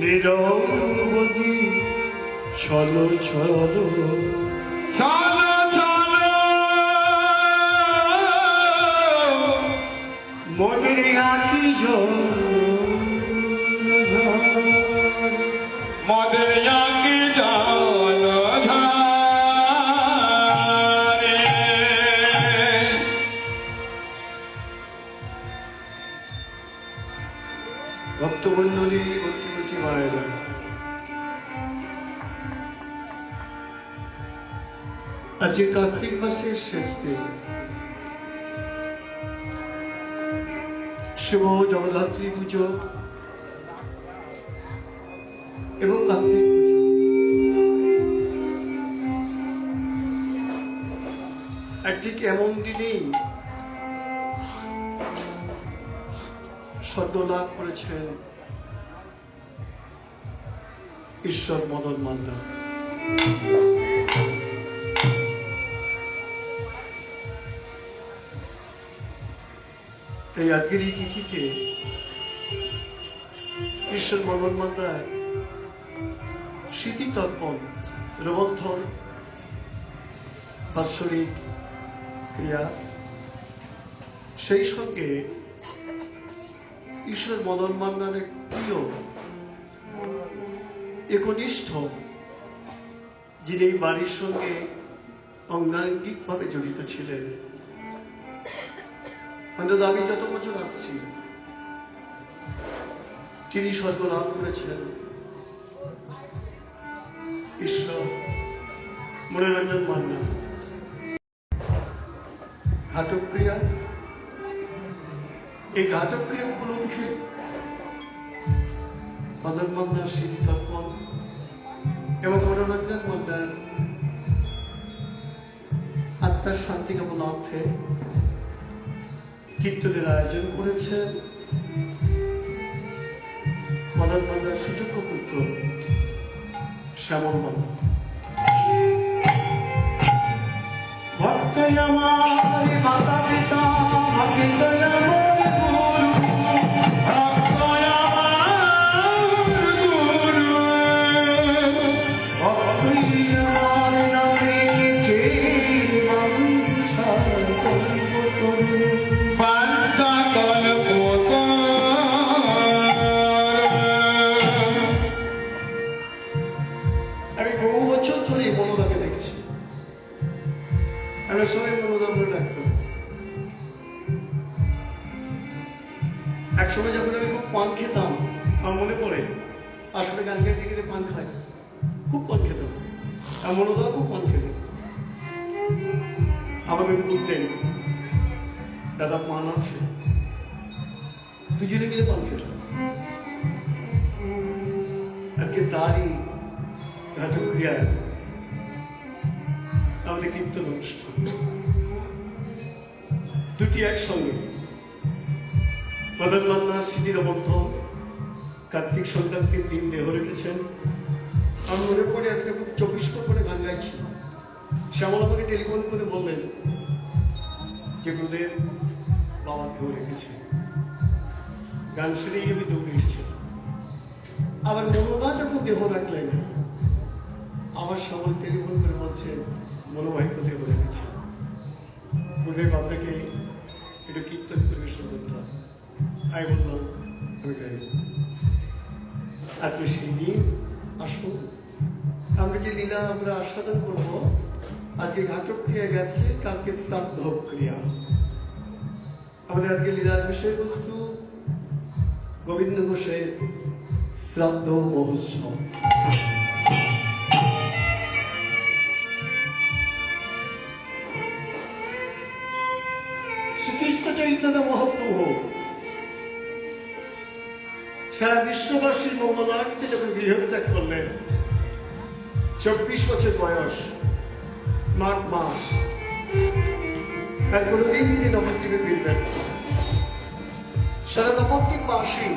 নিরবধি ছল ছল চলো। চলো মনের আঁকি জল মদের মায়েরা। আজকে কার্তিক মাসের শেষ দিন। শুভ জগদ্ধাত্রী পুজো এবং কার্তিক ঠিক এমন দিনেই সদ্য লাভ করেছেন ঈশ্বর মদন মান্না এই আজকের এই তিথিতে ঈশ্বর মদন মান্নার স্মৃতি তর্পণ রবন্ধন বাৎসরিক ক্রিয়া, সেই সঙ্গে ঈশ্বর মদন মান্নারের প্রিয় একনিষ্ঠ, যিনি এই বাড়ির সঙ্গে অঙ্গাঙ্গিক ভাবে জড়িত ছিলেন। অন্তত আমি যত বছর আসছি তিনি স্বর্গ লাভ করেছেন। ঈশ্বর মনোরঞ্জন মান্না। ঘাতক্রিয়া এই ঘাতক্রিয়া উপলক্ষে মান্নার স্মৃতি তর্পণ এবং মনোরঞ্জন মান্নার আত্মার শান্তি কামনার্থে কীর্তনের আয়োজন করেছেন মদন মান্নার সুযোগ্য পুত্র শ্যামল মান্না ভক্তই আমার মাতা একসময় যখন আমি খুব পান খেতাম, আমার মনে পড়ে, আসলে গান গাইতে গেলে পান খাই। খুব পান খেতাম। আর মনোদা খুব পান খেত আমাকে বলতেন দাদা পান আছে। দুজনে মিলে পান খেতাম। আজকে তারই ঘাতক্রিয়ায় আমাদের কীর্তন অনুষ্ঠান। দুটি একসঙ্গে। মদন মান্নার স্মৃতির বন্ধন কার্তিক সংক্রান্তির দিন দেহ রেখেছেন। আমি মনে পড়ে একটা খুব চব্বিশ করে গান গাইছি শ্যামল আমাকে টেলিফোন করে বললেন যে, গুরুদেব, বাবা দেহ রেখেছে। গান শুনেই আমি দৌড়ে এসেছি আবার মনোদা যখন দেহ রাখলেন আমার সবাই টেলিফোন করে বলছে মনোবাহিক দেহ রেখেছে। গুরুদেব, আপনাকে একটু কীর্তন পরিবেশন করতে হবে। আমি বললাম আমি গাইব আপনি সেই দিন আসুন আমরা যে লীলা আমরা আস্বাদন করব, আজকে ঘাতক ক্রিয়া গেছে, কালকে শ্রাদ্ধ ক্রিয়া। আমাদের আজকে লীলার বিষয়বস্তু গোবিন্দ ঘোষের শ্রাদ্ধ মহোৎসব। শ্রীকৃষ্ণ চৈতন্য মহাপ্রভু সারা বিশ্ববাসীর মঙ্গলার্থে যখন গৃহত্যাগ করলেন। চব্বিশ বছর বয়স, মাঘ মাস। তারপরে এই দিনে নবদ্বীপে ফিরবেন সারা নবদ্বীপ বাসী